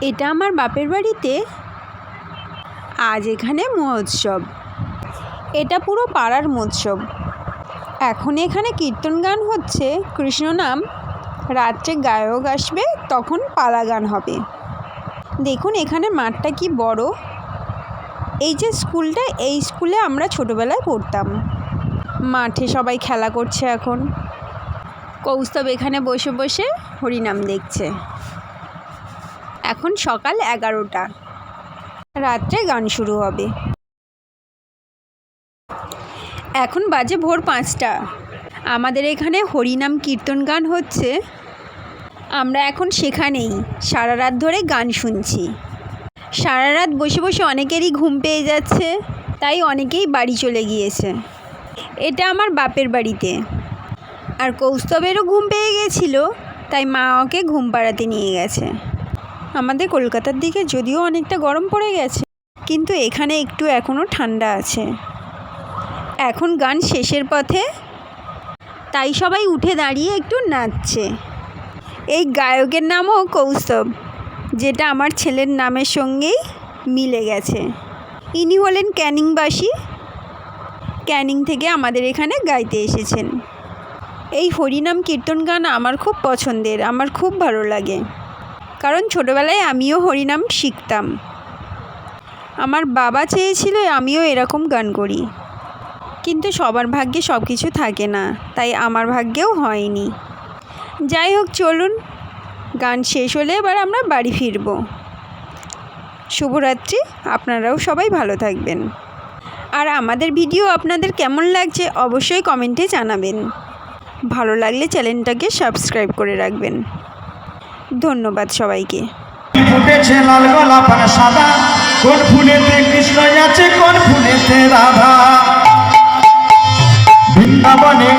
এটা আমার বাপের বাড়িতে। আজ এখানে মহোৎসব। এটা পুরো পাড়ার মহোৎসব। এখন এখানে কীর্তন গান হচ্ছে, কৃষ্ণ নাম। রাত্রে গায়ক আসবে, তখন পালা গান হবে। দেখুন এখানে মাঠটা কি বড়। এই যে স্কুলটা, এই স্কুলে আমরা ছোটোবেলায় পড়তাম। মাঠে সবাই খেলা করছে এখন। কৌস্তব এখানে বসে বসে হরিনাম দেখছে। এখন সকাল এগারোটা। রাত্রে গান শুরু হবে। এখন বাজে ভোর পাঁচটা। আমাদের এখানে হরিনাম কীর্তন গান হচ্ছে। আমরা এখন সেখানেই। সারা রাত ধরে গান শুনছি। সারা রাত বসে বসে অনেকেরই ঘুম পেয়ে যাচ্ছে, তাই অনেকেই বাড়ি চলে গিয়েছে। এটা আমার বাপের বাড়িতে। আর কৌস্তবেরও ঘুম পেয়ে গেছিল, তাই মা ওকে ঘুম পাড়াতে নিয়ে গেছে। আমাদের কলকাতার দিকে যদিও অনেকটা গরম পড়ে গেছে, কিন্তু এখানে একটু এখনও ঠান্ডা আছে। এখন গান শেষের পথে। তাই সবাই উঠে দাঁড়িয়ে একটু নাচছে। এই গায়কের নামও কৌস্তব, যেটা আমার ছেলের নামের সঙ্গেই মিলে গেছে। ইনি হলেন ক্যানিংবাসী। ক্যানিং থেকে আমাদের এখানে গাইতে এসেছেন। এই হরিনাম কীর্তন গান আমার খুব পছন্দের, আমার খুব ভালো লাগে। কারণ ছোটোবেলায় আমিও হরিনাম শিখতাম। আমার বাবা চেয়েছিল আমিও এরকম গান করি। কিন্তু সবার ভাগ্যে সব কিছু থাকে না, তাই আমার ভাগ্যেও হয়নি। যাই হোক, চলুন। গান শেষ হলে এবার আমরা বাড়ি ফিরব। শুভরাত্রি, আপনারাও সবাই ভালো থাকবেন। আর আমাদের ভিডিও আপনাদের কেমন লাগছে অবশ্যই কমেন্টে জানাবেন। ভালো লাগলে চ্যানেলটাকে সাবস্ক্রাইব করে রাখবেন। ধন্যবাদ সবাইকে। ফুটেছে লাল গোলাপ সাদা কোন ফুলেতে কৃষ্ণ আছে কোন ফুলেতে রাধা? বৃন্দাবনে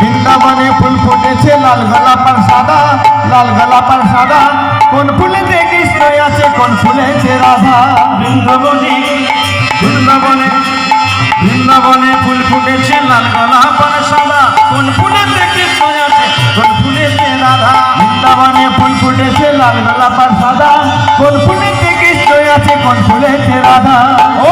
বৃন্দাবনে ফুল ফুটেছে লাল গোলাপ সাদা লাল গোলাপ সাদা কোন ফুলেতে কৃষ্ণ আছে কোন ফুলেতে রাধা? বৃন্দাবনে বৃন্দাবনে বৃন্দাবনে ফুল ফুটেছে, লাল গোলাপ আর সাদা। কোন ফুলেতে কৃষ্ণ আছে, কোন ফুলেতে রাধা। ও